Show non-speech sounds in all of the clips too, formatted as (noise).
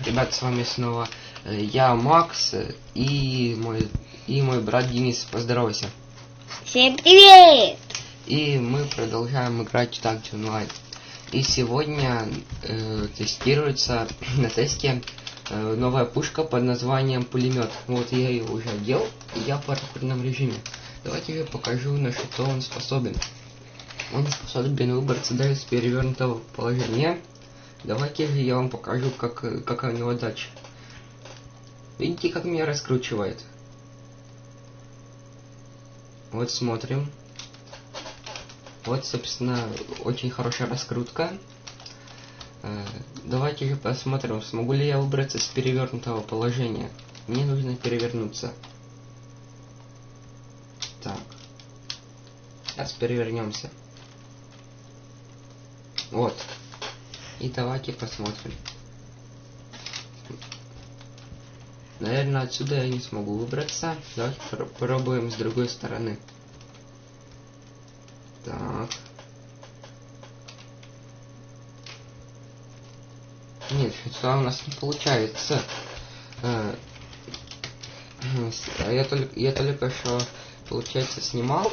Ребят, с вами снова э, я, Макс, э, и мой, и мой брат Денис. Поздоровайся. Всем привет! И мы продолжаем играть в Такти онлайн. И сегодня э, тестируется (clears throat) на тесте э, новая пушка под названием пулемет. Вот я ее уже одел, и я в паркурном режиме. Давайте я покажу, на что он способен. Он способен выбраться даже с перевернутого положения. Давайте я вам покажу, как, как у него дача. Видите, как меня раскручивает? Вот смотрим. Вот, собственно, очень хорошая раскрутка. Э, давайте же посмотрим, смогу ли я выбраться с перевернутого положения. Мне нужно перевернуться. Так. Сейчас перевернемся. Вот. И давайте посмотрим. Наверное, отсюда я не смогу выбраться. Давайте попробуем с другой стороны. Так. Нет, сюда у нас не получается. А, (clears throat) я только, я только что, получается, снимал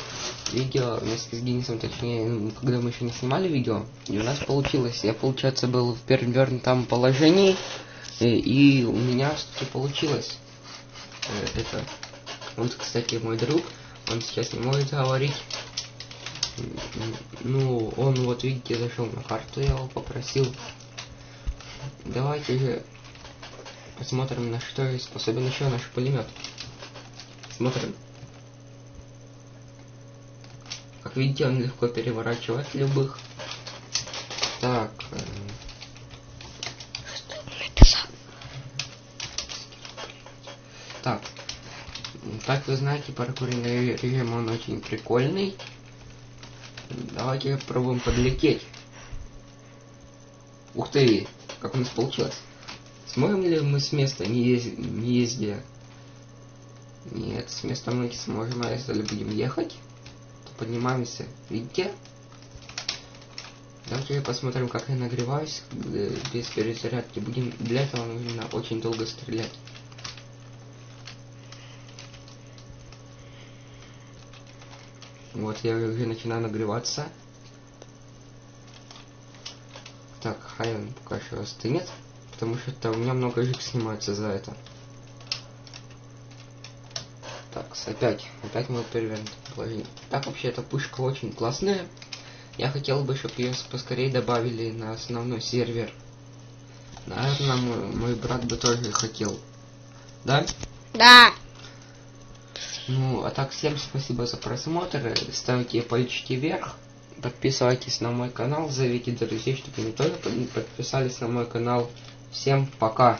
видео вместе с Денисом, точнее, ну, когда мы еще не снимали видео, и у нас получилось. Я, получается, был в перевернутом положении, и, и у меня что-то получилось. Э, это, вот, кстати, мой друг, он сейчас не может говорить. Ну, он, вот, видите, зашел на карту, я его попросил. Давайте же посмотрим, на что способен еще наш пулемет. Смотрим. Как видите, он легко переворачивает любых. Так. Так. Так вы знаете, паркурный режим он очень прикольный. Давайте попробуем подлететь. Ух ты, как у нас получилось. Сможем ли мы с места не, ез не ездя? Нет, с места мы не сможем, а если будем ехать? Поднимаемся. Видите? Давайте посмотрим, как я нагреваюсь э, без перезарядки. Будем для этого нужно очень долго стрелять. Вот, я уже начинаю нагреваться. Так, хай он пока что остынет, потому что у меня много жик снимается за это. Так, опять, опять мы перевернут положение. Так, вообще, эта пушка очень классная. Я хотел бы, чтобы ее поскорее добавили на основной сервер. Наверное, мой, мой брат бы тоже хотел. Да? Да. Ну, а так, всем спасибо за просмотр. Ставьте пальчики вверх. Подписывайтесь на мой канал. Зовите друзей, чтобы они тоже подписались на мой канал. Всем пока.